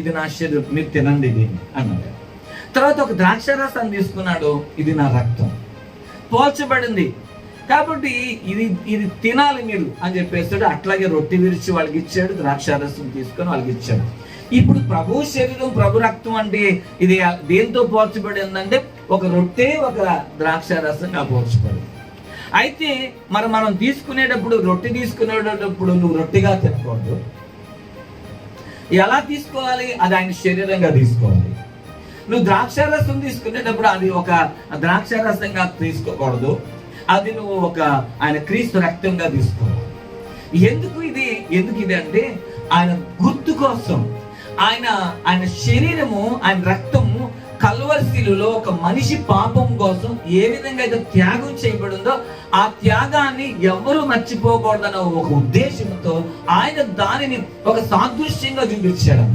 ఇది నా శరీరం మీరు తినండి ఇది అన్నాడు. తర్వాత ఒక ద్రాక్ష రసాన్ని తీసుకున్నాడు ఇది నా రక్తం. పోల్చబడింది. కాబట్టి ఇది ఇది తినాలి మీరు అని చెప్పేస్తాడు. అట్లాగే రొట్టె విరిచి వాళ్ళకి ఇచ్చాడు ద్రాక్ష రసం తీసుకొని వాళ్ళకి ఇచ్చాడు. ఇప్పుడు ప్రభు శరీరం ప్రభు రక్తం అంటే ఇది దేంతో పోల్చబడి ఉందంటే ఒక రొట్టె ఒక ద్రాక్ష రసంగా పోల్చబడి. అయితే మరి మనం తీసుకునేటప్పుడు రొట్టె తీసుకునేటప్పుడు నువ్వు రొట్టెగా తినకూడదు. ఎలా తీసుకోవాలి? అది ఆయన శరీరంగా తీసుకోవాలి. నువ్వు ద్రాక్ష రసం తీసుకునేటప్పుడు అది ఒక ద్రాక్ష రసంగా తీసుకోకూడదు. అది నువ్వు ఒక ఆయన క్రీస్తు రక్తంగా తీసుకోవాలి. ఎందుకు ఇది? ఎందుకు ఇది అంటే ఆయన గుర్తు కోసం. ఆయన ఆయన శరీరము ఆయన రక్తము కల్వరిశిలులో ఒక మనిషి పాపం కోసం ఏ విధంగా అయితే త్యాగం చేయబడిందో ఆ త్యాగాన్ని ఎవరు మర్చిపోకూడదన్న ఒక ఉద్దేశంతో ఆయన దానిని ఒక సాదృశ్యంగా చూపించాడు